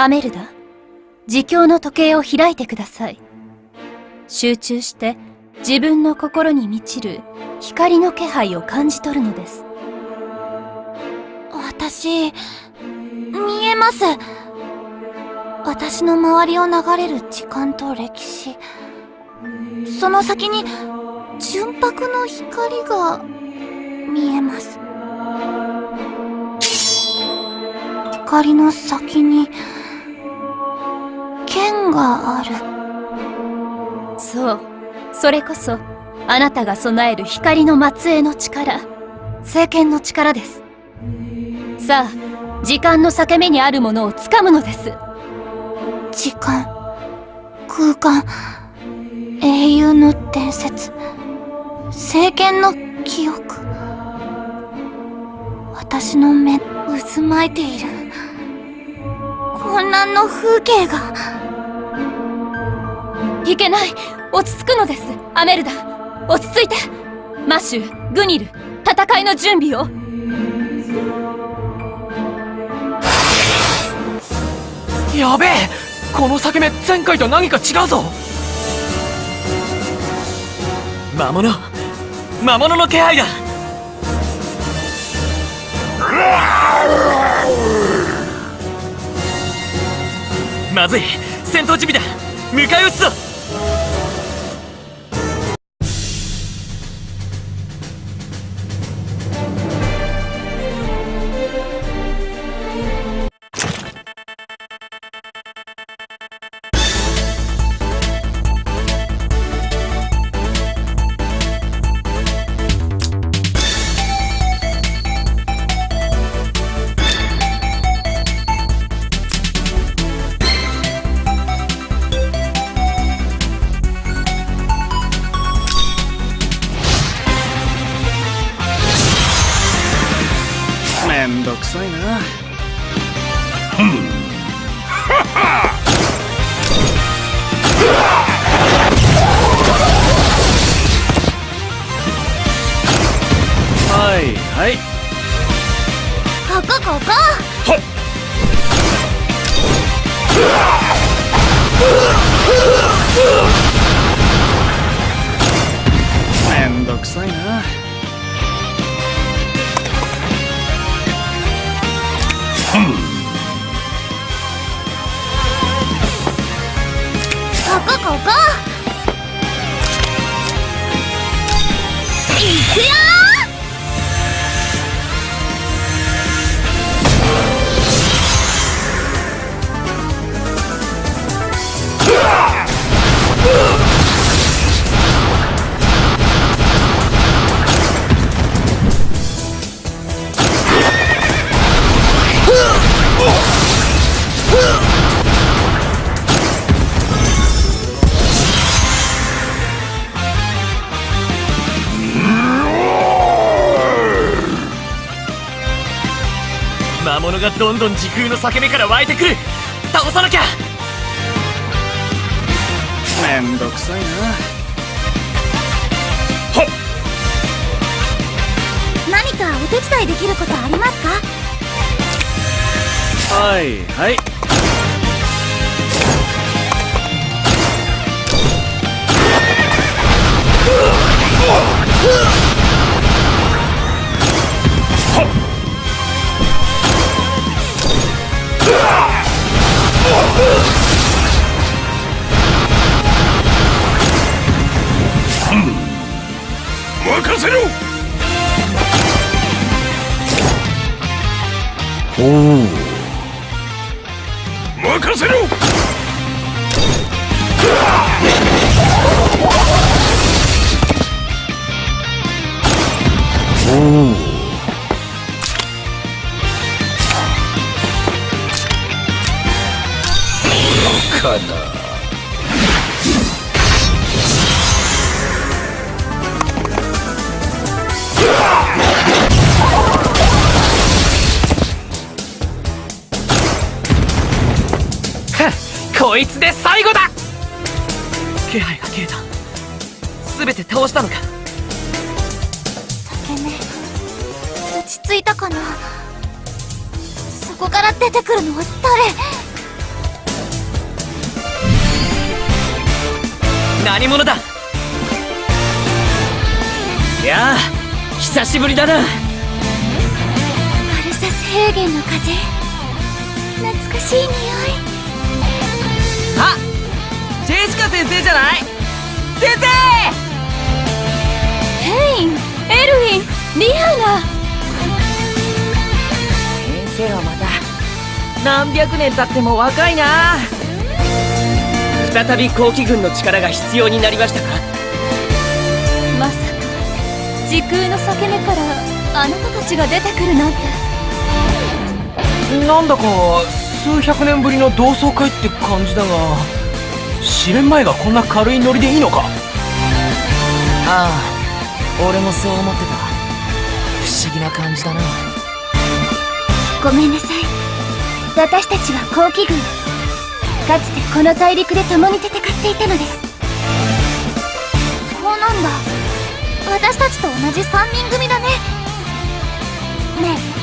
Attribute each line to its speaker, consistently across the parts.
Speaker 1: アメルダ、自供の時計を開いてください。集中して自分の心に満ちる光の気配を感じ取るのです。
Speaker 2: 私、見えます。私の周りを流れる時間と歴史。その先に、純白の光が見えます。光の先に、剣がある。
Speaker 1: そう。それこそ、あなたが備える光の末裔の力、聖剣の力です。さあ、時間の裂け目にあるものを掴むのです。
Speaker 2: 時間、空間、英雄の伝説、聖剣の記憶。私の目、渦巻いている。混乱の風景が。
Speaker 1: いけない。落ち着くのです。アメルダ。落ち着いて。マシュグニル戦いの準備を。
Speaker 3: やべえ。この裂け目前回と何か違うぞ。魔物。魔物の気配だまずい。戦闘準備だ。迎え撃つぞ。
Speaker 2: ここ。ここ
Speaker 4: めんどくさいな。
Speaker 2: ここここ。いくよ
Speaker 3: んどん時空の裂け目から湧いてくる。倒さなきゃ。
Speaker 4: めんどくさいな。
Speaker 2: 何かお手伝いできることありますか？
Speaker 4: はいはい任せろ。
Speaker 3: いつで最後だ。気配が消えた。全て倒したのか。
Speaker 2: 酒ね落ち着いたかな。そこから出てくるのは誰？
Speaker 3: 何者だ？いや久しぶりだな。
Speaker 2: アルサス平原の風。懐かしい匂い。
Speaker 3: あジェシカ先生じゃない？先生！
Speaker 1: ヘインエルウィンリアナ。
Speaker 3: 先生はまだ何百年経っても若いな。再び後期軍の力が必要になりましたか？
Speaker 1: まさか時空の裂け目からあなたたちが出てくるなんて。
Speaker 5: なんだか数百年ぶりの同窓会って感じだが試練前がこんな軽いノリでいいのか？
Speaker 3: ああ俺もそう思ってた。不思議な感じだな。
Speaker 2: ごめんなさい。私たちは後期軍かつてこの大陸で共に戦っていたのです。そうなんだ。私たちと同じ3人組だね。ねえ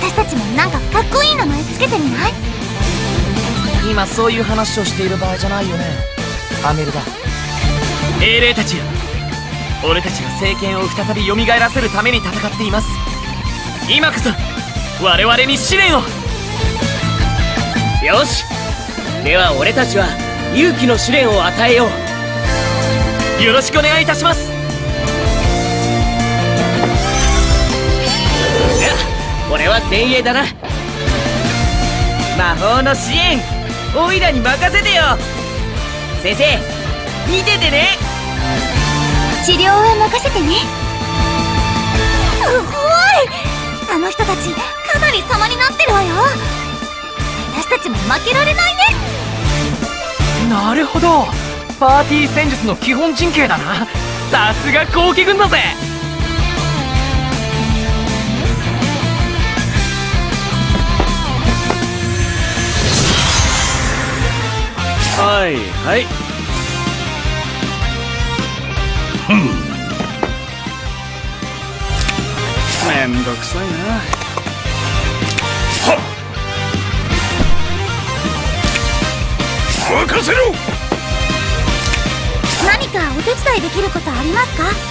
Speaker 2: 私たちもなんかかっこいい名前つけてみない？
Speaker 3: 今そういう話をしている場合じゃないよね。アメルだ英霊たちよ。俺たちが政権を再び蘇らせるために戦っています。今こそ我々に試練を。よし。では俺たちは勇気の試練を与えよう。よろしくお願いいたします俺は前衛だな。魔法の支援オイラに任せてよ。先生見ててね。
Speaker 2: 治療は任せてね。すごい。あの人たちかなり様になってるわよ。私たちも負けられないね。
Speaker 5: なるほど。パーティー戦術の基本陣形だな。さすが後期軍だぜ
Speaker 4: はいはい。めんどくさいな。はっ。任せろ。
Speaker 2: 何かお手伝いできることありますか？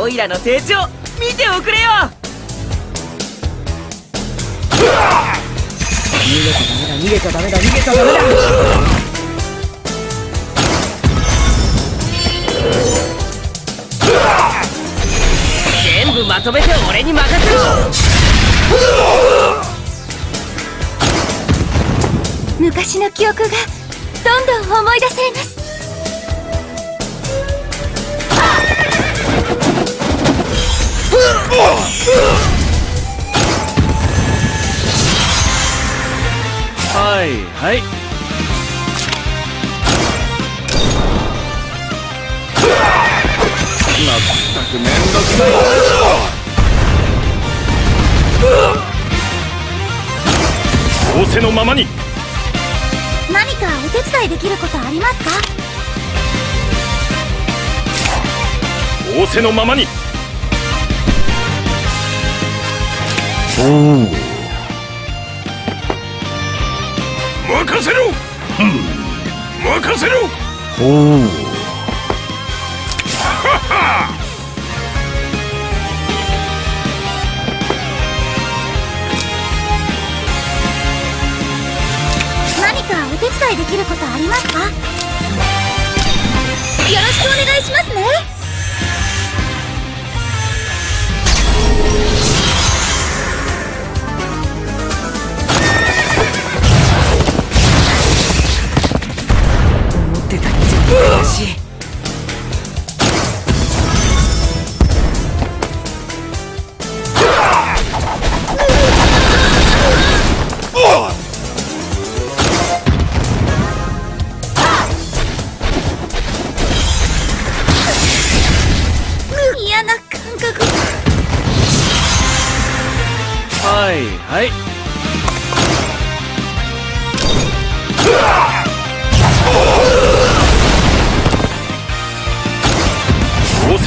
Speaker 3: オイラの成長見ておくれよ。逃げちゃダメだ逃げちゃダメだ逃げちゃダメだ。全部まとめて俺に任せろ。
Speaker 2: 昔の記憶がどんどん思い出されます。
Speaker 4: はい。はいまったくめんどくさい。な仰せのままに。
Speaker 2: 何かお手伝いできることありますか？
Speaker 4: 仰せのままに。おお任せろ。うん任せろ。お お
Speaker 2: 何かお手伝いできることありますか？よろしくお願いしますね。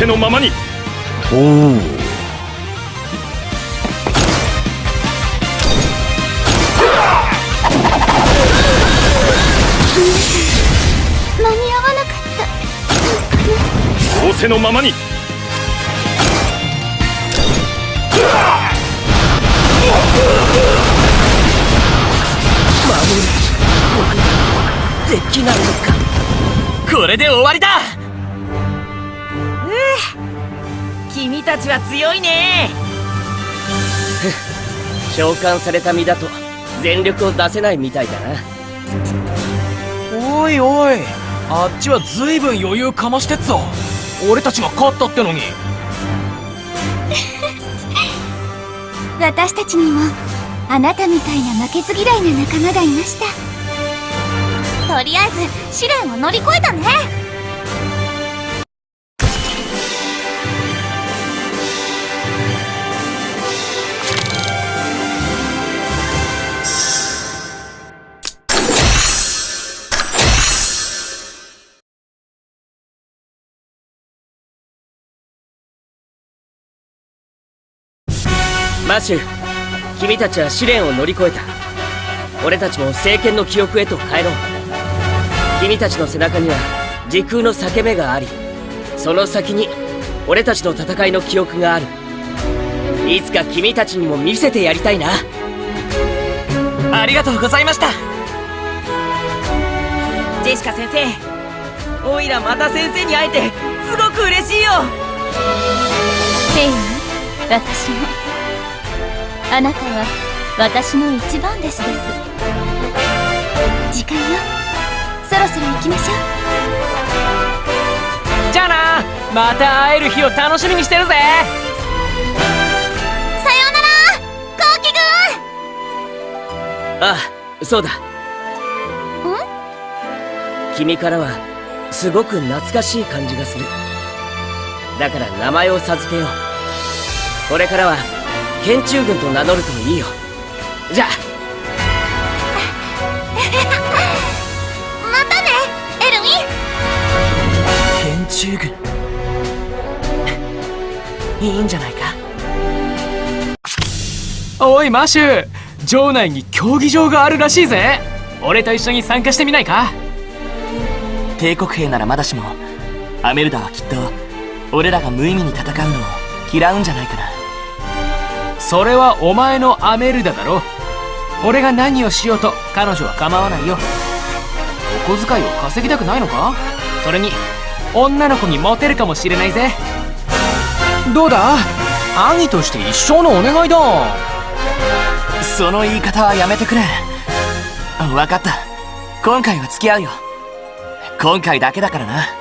Speaker 4: のままに。
Speaker 2: 間に合わなかった。
Speaker 4: 仰せのままに。
Speaker 3: できないのかこれで終わりだ君たちは強いね。召喚された身だと全力を出せないみたいだな。
Speaker 5: おいおいあっちはずいぶん余裕かましてっぞ。俺たちが勝ったってのに。
Speaker 2: 私たちにもあなたみたいな負けず嫌いな仲間がいました。とりあえず試練を乗り越えたね
Speaker 3: シュ君たちは試練を乗り越えた。俺たちも聖剣の記憶へと帰ろう。君たちの背中には時空の裂け目がありその先に俺たちの戦いの記憶がある。いつか君たちにも見せてやりたいな。ありがとうございました。ジェシカ先生おいらまた先生に会えてすごく嬉しいよ。
Speaker 1: ヘイミ私もあなたは私の一番弟子です。
Speaker 2: 時間よ。そろそろ行きましょう。
Speaker 5: じゃあな。また会える日を楽しみにしてるぜ。
Speaker 2: さようなら。コウキくん
Speaker 3: ああそうだ。君からはすごく懐かしい感じがする。だから名前を授けよう。これからは剣中軍と名乗るといいよ。じゃあ。
Speaker 2: またねエルミン。
Speaker 3: 剣中軍いいんじゃないか？
Speaker 5: おいマシュ城内に競技場があるらしいぜ。俺と一緒に参加してみないか？
Speaker 3: 帝国兵ならまだしもアメルダはきっと俺らが無意味に戦うのを嫌うんじゃないかな
Speaker 5: それはお前のアメルダだろ。俺が何をしようと彼女は構わないよ。お小遣いを稼ぎたくないのか？それに女の子にモテるかもしれないぜ。どうだ？兄として一生のお願いだ。
Speaker 3: その言い方はやめてくれ。分かった。今回は付き合うよ。今回だけだからな。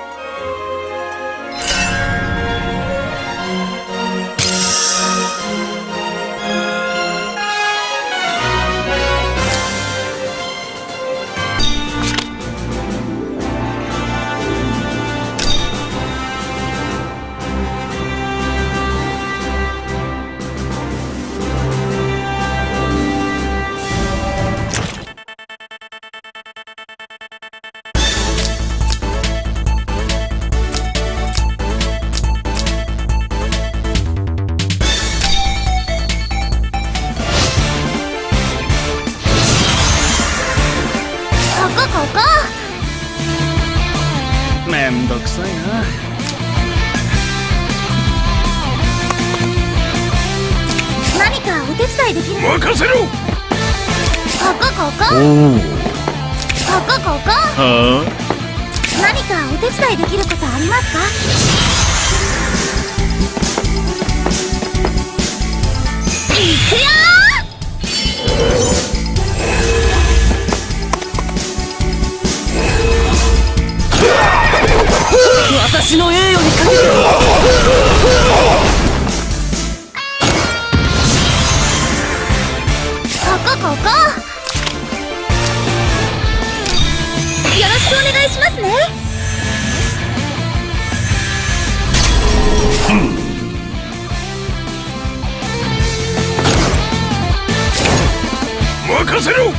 Speaker 2: ここ。ここここ。何かお手伝いできることありますか？いくよ
Speaker 3: 私の栄誉にかけて
Speaker 2: ここここ。お願いしますね。
Speaker 4: 任せろ。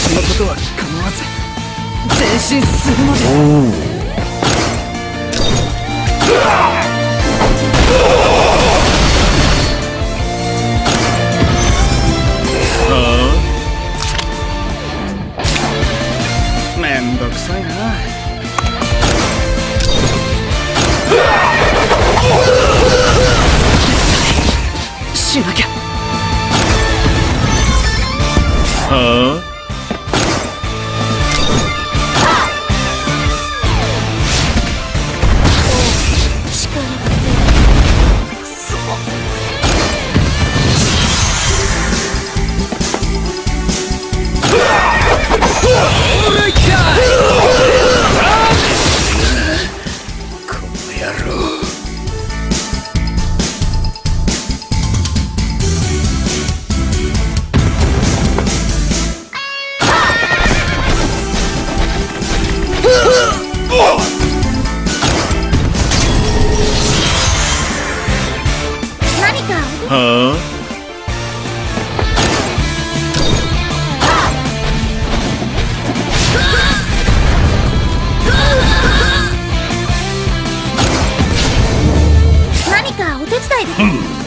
Speaker 4: 私のことは必ず前進するのですさいな。しなきゃ。はあ？
Speaker 2: お手伝いで嫌な感覚